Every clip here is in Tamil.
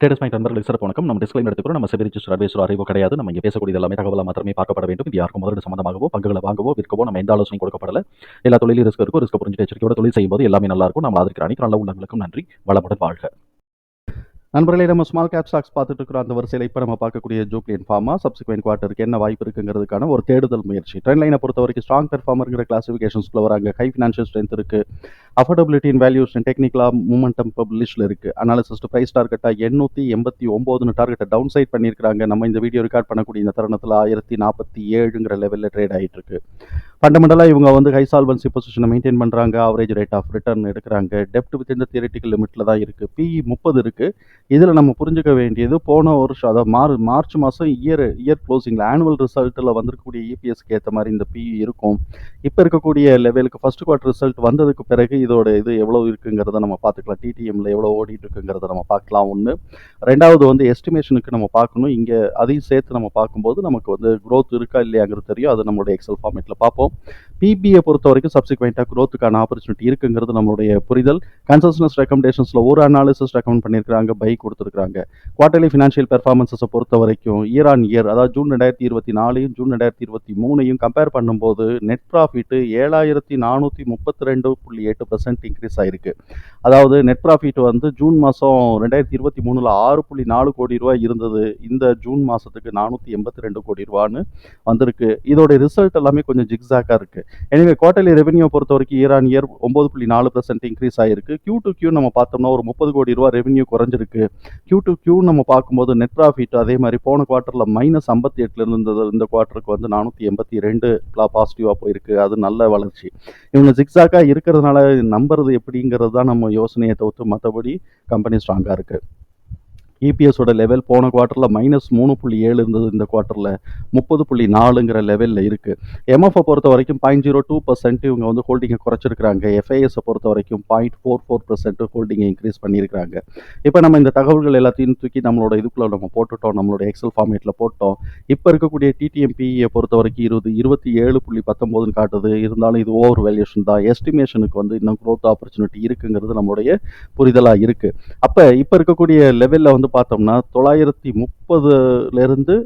ட்ரேடர்ஸ் பாயிண்ட் நண்பர்களுக்கு சிறப்பு வணக்கம். நம்ம டிஸ்கிளைம் எடுத்துக்கிறோம் நம்ம செபி ரிஜிஸ்டர் அட்வைசர் அறிவோ கிடையாது. நம்ம இங்கே பேசக்கூடிய எல்லாமே தகவலாக மாத்திரமே பார்க்கப்பட வேண்டும். இது யாருக்கும் முதலீடு சம்மந்தமாகவோ பங்குகளை வாங்கவோ விற்கவோ நம்ம எந்த ஆலோசனை கொடுக்கப்படல. எல்லா தொழிலும் ரிஸ்க் இருக்கும் ரிஸ்க் புரிஞ்சு எச்சரிக்கையோட தொழில் செய்யும்போது எல்லாமே நல்லா இருக்கும். நம்ம ஆதரிக்கிற அனைத்து நல்ல உள்ளங்களுக்கும் நன்றி. வளமுடன் வாழ்க. நண்பர்களே நம்ம ஸ்மால் கேப் ஸ்டாக்ஸ் பார்த்துட்டு இருக்கிற அந்த வரிசையில் இப்போ நம்ம பார்க்கக்கூடிய ஜூப்ளியன் ஃபார்மா சப்சிக்வெண்ட் குவார்ட்டருக்கு என்ன வாய்ப்பு இருக்குங்கிறதுக்கான ஒரு தேடுதல் முயற்சி. ட்ரெண்ட் லைனை பொறுத்த வரைக்கும் ஸ்ட்ராங் பெர்ஃபார்மருங்கிற கிளாசிஃபிகேஷன்ஸ்க்குள்ள வராங்க. ஹை ஃபினான்ஷியல் ஸ்ட்ரென்த் இருக்குது அஃபோர்டபிலிட்டி இன் வேல்யூஷன் டெக்னிக்கலாக மூமெண்டம் பப்ளிஷில் இருக்கு. அனாலிசிஸ்ட் ப்ரைஸ் டார்கெட்டாக எண்ணூற்றி எண்பத்தி ஒம்போதுன்னு டார்கெட்டை டவுன் சைட் பண்ணியிருக்காங்க நம்ம இந்த வீடியோ ரெக்கார்ட் பண்ணக்கூடிய இந்த தருணத்தில் ஆயிரத்தி நாற்பத்தி ஏழுங்கிற லெவலில் ட்ரேட் ஆகிட்டு இருக்கு ஃபண்டமெண்டலாக இவங்க வந்து ஹை சால்வன்சி பொசிஷனை மெயின்டைன் பண்ணுறாங்க ஆவரேஜ் ரேட் ஆஃப் ரிட்டர்ன் எடுக்கிறாங்க. டெப்ட் வித் இந்த தியரட்டிக்கல் லிமிட்டில் தான் இருக்குது பிஇ முப்பது இருக்குது இதில் நம்ம புரிஞ்சுக்க வேண்டியது போன வருஷம் அதாவது மார் மார்ச் மாதம் இயர் இயர் க்ளோசிங்கில் ஆனுவல் ரிசல்ட்டில் வந்திருக்கக்கூடிய இபிஎஸ்க்கு ஏற்ற மாதிரி இந்த பிஇ இருக்கும். இப்போ இருக்கக்கூடிய லெவலுக்கு ஃபஸ்ட் குவார்ட்டர் ரிசல்ட் வந்ததுக்கு பிறகு இதோட இது எவ்வளோ இருக்குங்கிறத நம்ம பார்த்துக்கலாம். டிடிஎம்ல எவ்வளோ ஓடிட்டு இருக்குங்கிறத நம்ம பார்க்கலாம் ஒன்று ரெண்டாவது வந்து எஸ்டிமேஷனுக்கு நம்ம பார்க்கணும். இங்கே அதையும் சேர்த்து நம்ம பார்க்கும்போது நமக்கு வந்து குரோத் இருக்கா இல்லையாங்கிறது தெரியும். அது நம்மளுடைய எக்ஸல் ஃபார்மேட்டில் பார்ப்போம். பிபிஐ பொறுத்த வரைக்கும் சப்சிக்வெண்ட்டாக க்ரோத்துக்கான ஆப்பர்ச்சுனிட்டி இருக்குங்கிறது நம்மளுடைய புரிதல். கன்சல்டன்ஸ் ரெக்கமெண்டேஷன்ஸில் ஒரு அனாலிசிஸ் ரெக்கமெண்ட் பண்ணியிருக்காங்க பை கொடுத்துருக்காங்க குவார்டர்லி ஃபினான்ஷியல் பெர்ஃபார்மன்ஸை பொறுத்த வரைக்கும் இயர் ஆன் இயர் அதாவது ஜூன் ரெண்டாயிரத்தி இருபத்தி நாலையும் ஜூன் ரெண்டாயிரத்தி இருபத்தி மூணையும் கம்பேர் பண்ணும்போது நெட் ப்ராஃபிட்டு ஏழாயிரத்தி நானூற்றி முப்பத்தி ரெண்டு புள்ளி எட்டு பர்சன்ட் இன்க்ரீஸ் ஆயிருக்கு. அதாவது நெட் ப்ராஃபிட் வந்து ஜூன் மாதம் ரெண்டாயிரத்தி இருபத்தி மூணில் ஆறு புள்ளி நாலு கோடி ரூபாய் இருந்தது. இந்த ஜூன் மாதத்துக்கு நானூற்றி எண்பத்தி ரெண்டு கோடி ரூபான்னு வந்திருக்கு. இதோட ரிசல்ட் எல்லாமே கொஞ்சம் ஜிக்ஸாக்காக இருக்குது எனவே குவார்டர்லி ரெவென்யூ பொறுத்த வரைக்கும் இயர் ஆன் இயர் ஒம்பது புள்ளி நாலு பர்சன்ட் இன்க்ரீஸ் ஆயிருக்கு. கியூ டு கியூ நம்ம பார்த்தோம்னா ஒரு முப்பது கோடி ரூபா ரெவென்யூ குறைஞ்சிருக்கு. கியூ டு கியூ நம்ம பார்க்கும்போது நெட் ப்ராஃபிட் அதே மாதிரி போன குவார்ட்டரில் மைனஸ் ஐம்பத்தி எட்டுல இருந்தது. இந்த குவார்ட்டருக்கு வந்து நானூற்றி எண்பத்தி ரெண்டு பாசிட்டிவாக போயிருக்கு. அது நல்ல வளர்ச்சி. இவங்க ஜிக்ஸாக்காக இருக்கிறதுனால நம்புறது எப்படிங்கிறது தான் நம்ம யோசனையை தவிர்த்து மற்றபடி கம்பெனி ஸ்ட்ராங்காக இருக்குது இபிஎஸோட லெவல் போன குவார்ட்டரில் மைனஸ் மூணு புள்ளி ஏழு இருந்தது இந்த குவார்ட்டரில் முப்பது புள்ளி நாலுங்கிற லெவலில் இருக்குது எம்எஃப்ஐ பொறுத்த வரைக்கும் பாயிண்ட் ஜீரோ டூ பர்சன்ட் இவங்க வந்து ஹோல்டிங்கை குறைச்சிருக்கிறாங்க. எஃப்ஐஎஸை பொறுத்த வரைக்கும் பாயிண்ட் ஃபோர் ஃபோர் பர்சன்ட் ஹோல்டிங்கை இன்க்ரீஸ் பண்ணியிருக்காங்க இப்போ நம்ம இந்த தகவல்கள் எல்லாத்தையும் தூக்கி நம்மளோட இதுக்குள்ளே நம்ம போட்டுட்டோம். நம்மளோட எக்ஸல் ஃபார்மேட்டில் போட்டோம். இப்போ இருக்கக்கூடிய டிடிஎம்பியை பொறுத்த வரைக்கும் இருபது இருபத்தி ஏழு புள்ளி பத்தொம்போதுன்னு காட்டுது. இருந்தாலும் இது ஓவர் வேல்யூஷன் தான். எஸ்டிமேஷனுக்கு வந்து இன்னும் க்ரோத் ஆப்பர்ச்சுனிட்டி இருக்குங்கிறது நம்மளுடைய புரிதலாக இருக்குது அப்போ இப்போ இருக்கக்கூடிய லெவலில் வந்து பார்த்தோம்னா தொள்ளாயிரத்தி முப்பதுலேருந்து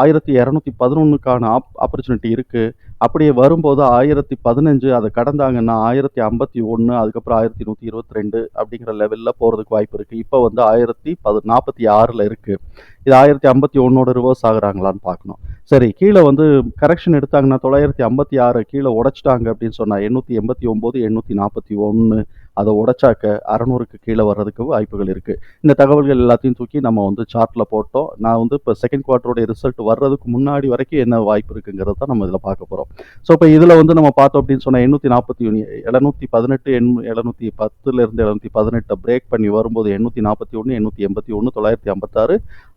ஆயிரத்தி இரநூத்தி பதினொன்றுக்கான ஆப் ஆப்பர்ச்சுனிட்டி இருக்குது அப்படியே வரும்போது ஆயிரத்தி பதினஞ்சு அதை கடந்தாங்கன்னா ஆயிரத்தி ஐம்பத்தி ஒன்று அதுக்கப்புறம் ஆயிரத்தி நூற்றி இருபத்தி ரெண்டு அப்படிங்கிற லெவலில் போகிறதுக்கு வாய்ப்பு இருக்குது இப்போ வந்து ஆயிரத்தி பது நாற்பத்தி ஆறில் இருக்குது இது ஆயிரத்தி ஐம்பத்தி ஒன்றோட ரிவர்ஸ் ஆகுறாங்களான்னு பார்க்கணும். சரி கீழே வந்து கரெக்ஷன் எடுத்தாங்கன்னா தொள்ளாயிரத்தி ஐம்பத்தி ஆறு கீழே உடைச்சிட்டாங்க அப்படின்னு சொன்னால் எண்ணூற்றி எண்பத்தி ஒம்பது எண்ணூற்றி நாற்பத்தி ஒன்று அதை உடைச்சாக்க அறநூறுக்கு கீழே வர்றதுக்கு வாய்ப்புகள் இருக்குது இந்த தகவல்கள் எல்லாத்தையும் தூக்கி நம்ம வந்து சார்ட்டில் போட்டோம். நான் வந்து இப்போ செகண்ட் குவார்ட்டருடைய ரிசல்ட் வர்றதுக்கு முன்னாடி வரைக்கும் என்ன வாய்ப்பு இருக்குங்கிறத தான் நம்ம இதில் பார்க்க போகிறோம் ஸோ இப்போ இதில் வந்து நம்ம பார்த்தோம் அப்படின்னு சொன்னால் எண்ணூற்றி நாற்பத்தி ஒன்று எழுநூற்றி பதினெட்டு எண் எழுநூற்றி பத்துலேருந்து எழுநூற்றி பதினெட்டை பிரேக் பண்ணி வரும்போது எண்ணூற்றி நாற்பத்தி ஒன்று எண்ணூற்றி எண்பத்தி ஒன்று தொள்ளாயிரத்தி ஐம்பத்தாறு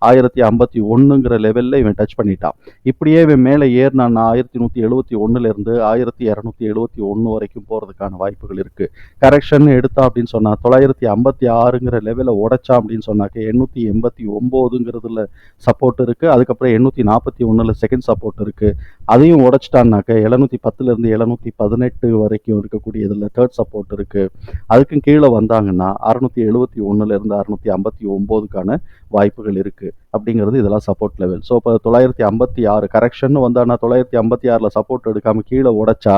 ஆயிரத்தி ஐம்பத்தி ஒன்றுங்கிற லெவலில் இவன் டச் பண்ணிட்டான். இப்படியே இவன் மேலே ஏறினான்னா ஆயிரத்தி நூற்றி எழுபத்தி ஒன்றுலேருந்து ஆயிரத்தி இரநூத்தி எழுபத்தி ஒன்று வரைக்கும் போகிறதுக்கான வாய்ப்புகள் இருக்குது கரெக்ஷன் எடுத்தான் அப்படின்னு சொன்னால் தொள்ளாயிரத்தி ஐம்பத்தி ஆறுங்கிற லெவலில் உடைச்சான் அப்படின்னு சொன்னாக்க எண்ணூற்றி எண்பத்தி ஒம்போதுங்கிறதுல சப்போர்ட் இருக்குது அதுக்கப்புறம் எண்ணூற்றி நாற்பத்தி ஒன்றில் செகண்ட் சப்போர்ட் இருக்குது அதையும் உடைச்சிட்டான்னாக்க எழுநூற்றி பத்துலேருந்து எழுநூற்றி பதினெட்டு வரைக்கும் இருக்கக்கூடிய இதில் தேர்ட் சப்போர்ட் இருக்குது அதுக்கும் கீழே வந்தாங்கன்னா அறுநூற்றி எழுபத்தி ஒன்றுலேருந்து அறுநூற்றி ஐம்பத்தி ஒம்போதுக்கான வாய்ப்புகள் இருக்குது அப்படிங்கிறது இதெல்லாம் சப்போர்ட் லெவல் ஸோ இப்போ தொள்ளாயிரத்தி ஐம்பத்தி ஆறு கரெக்ஷன் வந்தான்னா தொள்ளாயிரத்தி ஐம்பத்தி ஆறில் சப்போர்ட் எடுக்காமல் கீழே உடைச்சா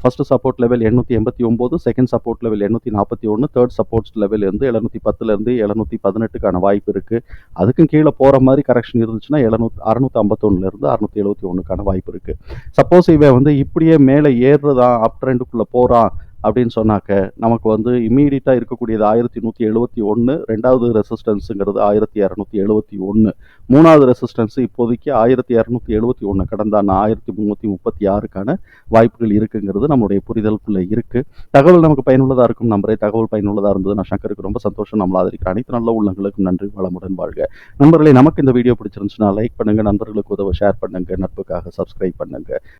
ஃபர்ஸ்ட் சப்போர்ட் லெவல் எண்ணூற்றி எண்பத்தி ஒம்பது செகண்ட் சப்போர்ட் லெவல் எண்ணூற்றி நாற்பத்தி ஒன்று தேர்ட் சப்போர்ட் லெவல் இருந்து எழுநூற்றி பத்துலேருந்து எழுநூற்றி பதினெட்டுக்கான வாய்ப்பு இருக்குது அதுக்கும் கீழே போகிற மாதிரி கரெக்ஷன் இருந்துச்சுன்னா எழுநூத்தி அறுநூற்றி ஐம்பத்தொன்னுலேருந்து அறுநூற்றி எழுபத்தி ஒன்றுக்கான வாய்ப்பு இருக்குது சப்போஸ் இவன் வந்து இப்படியே மேலே ஏறுறதான் அப் ட்ரெண்டுக்குள்ளே போகிறான் அப்படின்னு சொன்னாக்க நமக்கு வந்து இம்மீடியட்டாக இருக்கக்கூடியது ஆயிரத்தி நூற்றி எழுபத்தி ஒன்று ரெண்டாவது ரெசிஸ்டன்ஸுங்கிறது ஆயிரத்தி இரநூத்தி எழுபத்தி ஒன்று மூணாவது ரெசிஸ்டன்ஸ் இப்போதைக்கு ஆயிரத்தி இரநூத்தி எழுபத்தி ஒன்று கடந்தான ஆயிரத்தி முந்நூற்றி முப்பத்தி ஆறுக்கான வாய்ப்புகள் இருக்குங்கிறது நம்மளுடைய புரிதலுக்குள்ளே இருக்குது தகவல் நமக்கு பயனுள்ளதாக இருக்கும் நம்பரே. தகவல் பயனுள்ளதாக இருந்தது. நான் சங்கருக்கு ரொம்ப சந்தோஷம். நம்மளை ஆதரிக்கிற அனைத்து நல்ல உள்ளங்களுக்கும் நன்றி. வளமுடன் வாழ்க. நண்பர்களே நமக்கு இந்த வீடியோ பிடிச்சிருந்துச்சுன்னா லைக் பண்ணுங்கள் நண்பர்களுக்கு உதவ ஷேர் பண்ணுங்கள் நட்புக்காக சப்ஸ்கிரைப் பண்ணுங்கள்